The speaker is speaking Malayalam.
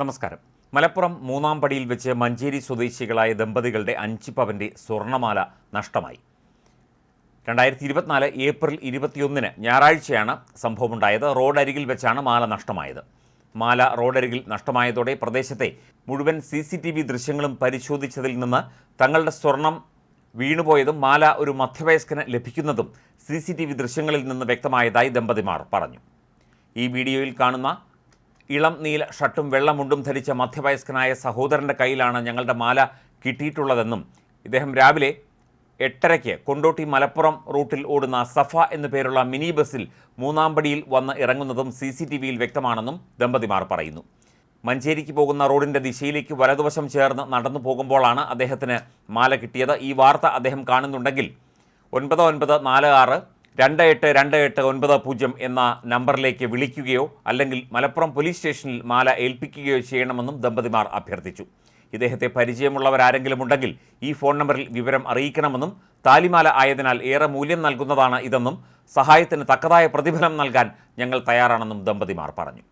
നമസ്കാരം. മലപ്പുറം മൂന്നാം പടിയിൽ വെച്ച് മഞ്ചേരി സ്വദേശികളായ ദമ്പതികളുടെ അഞ്ച് പവന്റെ സ്വർണമാല നഷ്ടമായി. രണ്ടായിരത്തി ഇരുപത്തിനാല് ഏപ്രിൽ ഇരുപത്തിയൊന്നിന് ഞായറാഴ്ചയാണ് സംഭവമുണ്ടായത്. റോഡരികിൽ വെച്ചാണ് മാല നഷ്ടമായത്. മാല റോഡരികിൽ നഷ്ടമായതോടെ പ്രദേശത്തെ മുഴുവൻ സി സി ടി വി ദൃശ്യങ്ങളും പരിശോധിച്ചതിൽ നിന്ന് തങ്ങളുടെ സ്വർണം വീണുപോയതും മാല ഒരു മധ്യവയസ്കന് ലഭിക്കുന്നതും സി സി ടി വി ദൃശ്യങ്ങളിൽ നിന്ന് വ്യക്തമായതായി ദമ്പതിമാർ പറഞ്ഞു. ഈ വീഡിയോയിൽ കാണുന്ന ഇളം നീല ഷർട്ടും വെള്ളമുണ്ടും ധരിച്ച മധ്യവയസ്കനായ സഹോദരന്റെ കയ്യിലാണ് ഞങ്ങളുടെ മാല കിട്ടിയിട്ടുള്ളതെന്നും ഇദ്ദേഹം രാവിലെ എട്ടരയ്ക്ക് കൊണ്ടോട്ടി മലപ്പുറം റൂട്ടിൽ ഓടുന്ന സഫ എന്നു പേരുള്ള മിനി ബസ്സിൽ മൂന്നാം പടിയിൽ വന്ന് ഇറങ്ങുന്നതും സി സി ടി വിയിൽ വ്യക്തമാണെന്നും ദമ്പതിമാർ പറയുന്നു. മഞ്ചേരിക്ക് പോകുന്ന റോഡിന്റെ ദിശയിലേക്ക് വലതുവശം ചേർന്ന് നടന്നു പോകുമ്പോഴാണ് അദ്ദേഹത്തിന് മാല കിട്ടിയത്. ഈ വാർത്ത അദ്ദേഹം കാണുന്നുണ്ടെങ്കിൽ ഒൻപത് ഒൻപത് നാല് ആറ് രണ്ട് എട്ട് രണ്ട് എട്ട് ഒൻപത് പൂജ്യം എന്ന നമ്പറിലേക്ക് വിളിക്കുകയോ അല്ലെങ്കിൽ മലപ്പുറം പോലീസ് സ്റ്റേഷനിൽ മാല ഏൽപ്പിക്കുകയോ ചെയ്യണമെന്നും ദമ്പതിമാർ അഭ്യർത്ഥിച്ചു. ഇദ്ദേഹത്തെ പരിചയമുള്ളവരാരെങ്കിലും ഉണ്ടെങ്കിൽ ഈ ഫോൺ നമ്പറിൽ വിവരം അറിയിക്കണമെന്നും താലിമാല ആയതിനാൽ ഏറെ മൂല്യം നൽകുന്നതാണ് ഇതെന്നും സഹായത്തിന് തക്കതായ പ്രതിഫലം നൽകാൻ ഞങ്ങൾ തയ്യാറാണെന്നും ദമ്പതിമാർ പറഞ്ഞു.